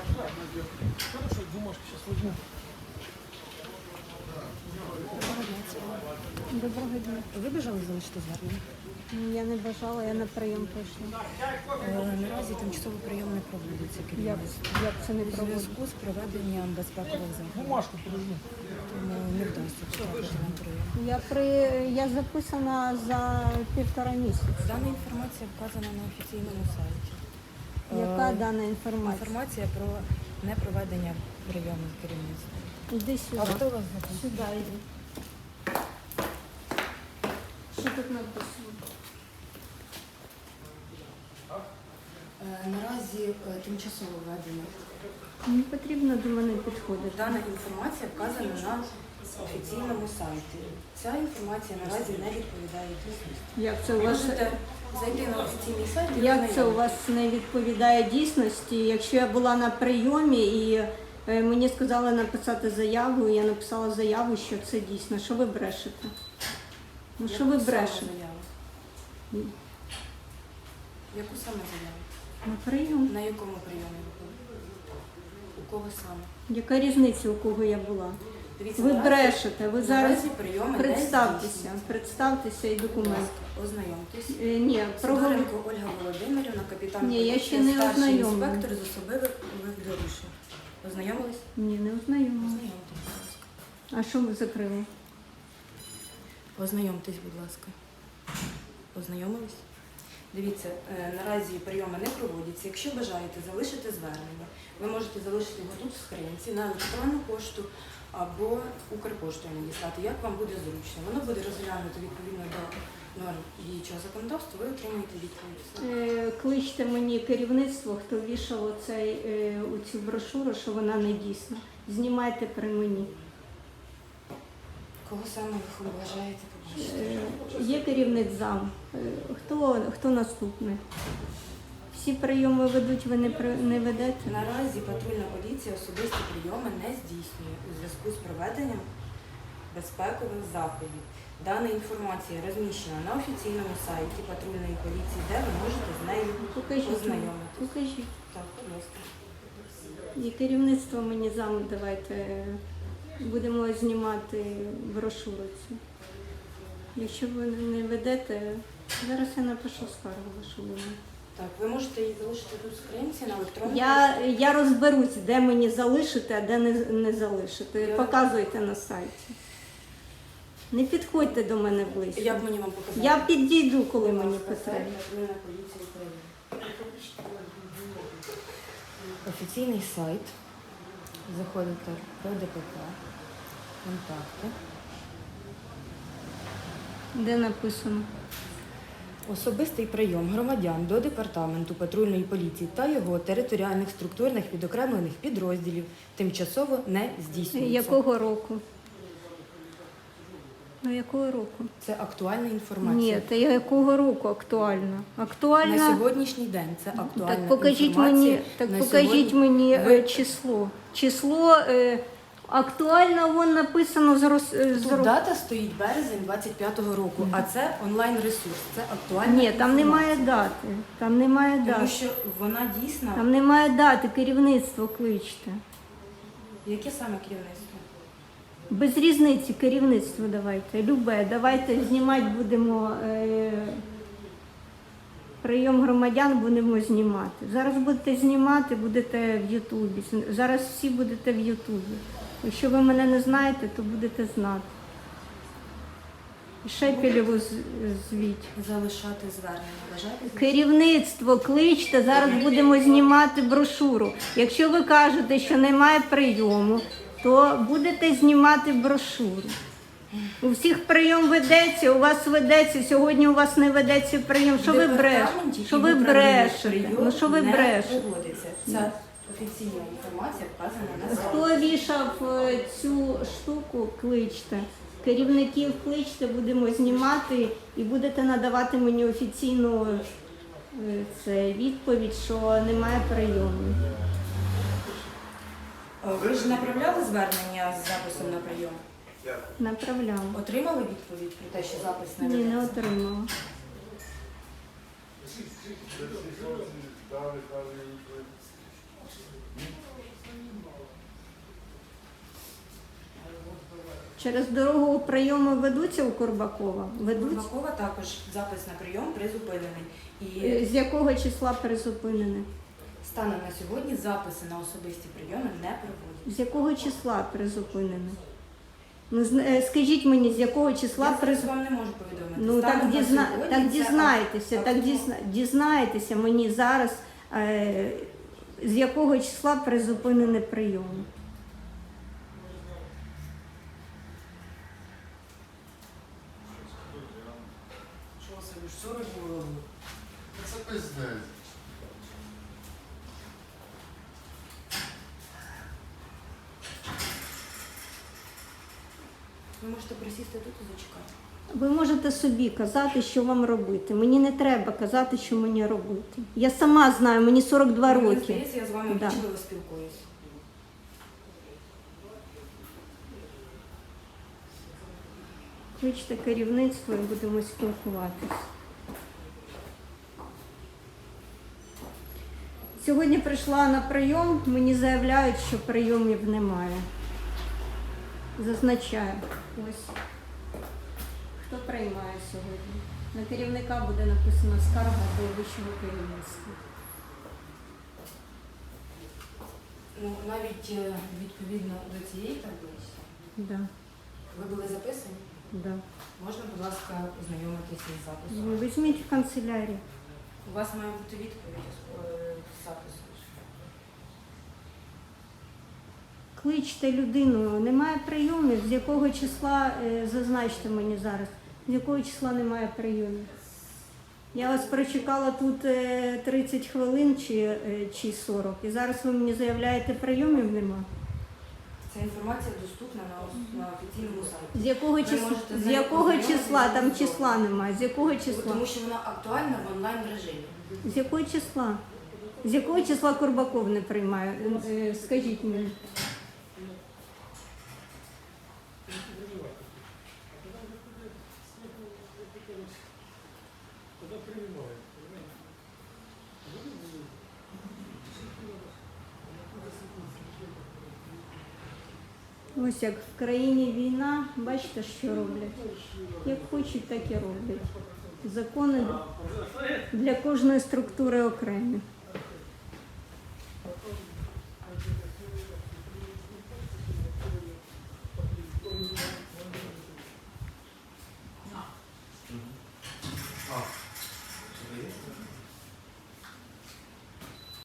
Хорошо, бумажку сейчас возьму. Доброго дня. Ви бажали залишити звернення? Я не бажала, я на прийом прийшла. Е, Наразі тимчасовий прийом не проводиться Як, керівництво. як це не У проводить? зв'язку з проведенням безпекових заходів. Бумажку подожди. Тому не вдасться потрапити на прийом. Я при я записана за півтора місяця. Дана інформація вказана на офіційному сайті. Яка Е, дана інформація? Інформація про непроведення прийому керівництва. Іди А хто вас записує? Сюди йди. Що тут написано? Е, Наразі е, тимчасово введено. Не потрібно до мене підходити. Дана інформація вказана на офіційному сайті. Ця інформація наразі не відповідає дійсності. Як це у? Можете зайти на офіційний сайт і Як це у вас не відповідає дійсності? Якщо я була на прийомі і е, мені сказали написати заяву, і я написала заяву, що це дійсно. Що ви брешете? Ну що ви Яку саме брешете? заяву? Ні. Яку саме заяву? На прийом. На якому прийомі ви були? У кого саме? Яка різниця, у кого я була? Дивіться, Ви наразі- брешете, ви зараз наразі представтеся, представтеся і документ. Ознайомтесь. Е, Ні, проговор... Сидоренко Ольга Володимирівна, капітан Ні, я ще не старший ознайомлена. інспектор з особливих дорушень. Ознайомились? Ні, не ознайомила. Ознайомтесь, будь ласка. А що ви закрили? Ознайомтесь, будь ласка. Ознайомились? Дивіться, е, наразі прийоми не проводяться. Якщо бажаєте залишити звернення, ви можете залишити його тут в скринці на електронну пошту або Укрпоштою надіслати, як вам буде зручно. Воно буде розглянуто відповідно до норм діючого законодавства, ви отримаєте відповідь. Е, Кличте мені керівництво, хто вішав оцей, е, оцю брошуру, що вона не дійсна. Знімайте при мені. Кого саме ви бажаєте? Е, Є керівник зам. Е, Хто, хто наступний? Всі прийоми ведуть, ви не, при- не ведете? Наразі патрульна поліція особисті прийоми не здійснює у зв'язку з проведенням безпекових заходів. Дана інформація розміщена на офіційному сайті патрульної поліції, де ви можете з нею Покажіть. Покажіть. Так, будь ласка. І керівництво мені зам давайте е, будемо знімати брошуру цю. Якщо ви не ведете, зараз я напишу скаргу вашу вину. Так, ви можете її залишити тут в скринці на електронній Я, пошті. я розберусь, де мені залишити, а де не, не залишити. Я- Показуйте на сайті. Не підходьте до мене близько. Як мені вам показати? Я підійду, коли мені потрібно. Офіційний сайт. Заходите про ДПК, контакти. Де написано? Особистий прийом громадян до департаменту патрульної поліції та його територіальних структурних відокремлених підрозділів тимчасово не здійснюється. Якого року? Ну, якого року? Це актуальна інформація. Ні, та якого року актуально? Актуально. На сьогоднішній день це актуальна Так покажіть інформація. мені, так На покажіть сьогодні мені ви- е, число. Число е, актуально вон написано з роз з Тут ро- дата стоїть березень 25-го року, а це онлайн ресурс. Це актуальна Ні, там немає інформація. дати. Там немає Тому дати. що вона дійсна. Там немає дати, керівництво кличте. Яке саме керівництво? Без різниці керівництво давайте. Любе, давайте знімати будемо. Е, Прийом громадян будемо знімати. Зараз будете знімати, будете в Ютубі. Зараз всі будете в Ютубі. Якщо ви мене не знаєте, то будете знати. Шепелєву з- звіть. Залишати звернення. Керівництво кличте, зараз будемо знімати брошуру. Якщо ви кажете, що немає прийому, то будете знімати брошуру. У всіх прийом ведеться, у вас ведеться, сьогодні у вас не ведеться прийом. Що ви брешете? Що ви брешете? Ну що ви брешете? Офіційна інформація вказана на сайті. Хто вішав е, цю штуку, кличте. Керівників кличте, будемо знімати і будете надавати мені офіційну е, це, відповідь, що немає прийому. Е, Ви ж направляли звернення з записом на прийом? Направляла. Отримали відповідь про те, що запис не Ні, не ведеться? отримала. Через дорогу прийоми ведуться у Курбакова? Ведуться? Бурбакова також запис на прийом призупинений. І Е, З якого числа призупинене? станом на сьогодні записи на особисті прийоми не проводять. З якого числа призупинене? Ну, е, скажіть мені, з якого числа Я зараз вам не можу повідомити. Ну так, на дізна... сьогодні так це дізнайтеся, ак- так дізна... дізнайтеся мені зараз, е... з якого числа призупинений прийом. Що це між 40 було? Це пиздець. Ви можете присісти тут і зачекати. Ви можете собі казати, що вам робити. Мені не треба казати, що мені робити. Я сама знаю, мені 42 Мені роки. здається, я з вами Да. вічливо спілкуюсь. Кличте керівництво і будемо спілкуватись. Сьогодні прийшла на прийом, мені заявляють, що прийомів немає. Зазначаю. Ось. Хто приймає сьогодні? На керівника буде написана скарга до вищого керівництва. Ну, навіть е, відповідно до цієї таблиці, Да, ви були записані. да. Можна, будь ласка, ознайомитися із записом. Ви Візьміть в канцелярію. У вас має бути відповідь е, з запису. Кличте людину, немає прийомів, з якого числа, е, зазначте мені зараз, з якого числа немає прийомів. Я вас прочекала тут е, 30 хвилин чи, е, чи 40, і зараз ви мені заявляєте, прийомів нема. Ця інформація доступна на, на офіційному сайті. З якого числа, з якого числа? Там числа немає. З якого числа? Тому що вона актуальна в онлайн режимі. З якого числа? З якого числа Курбаков не приймає? Е, Скажіть мені. Ось як в країні війна, бачите, що роблять. Як хочуть, так і роблять. Закони для кожної структури окремі.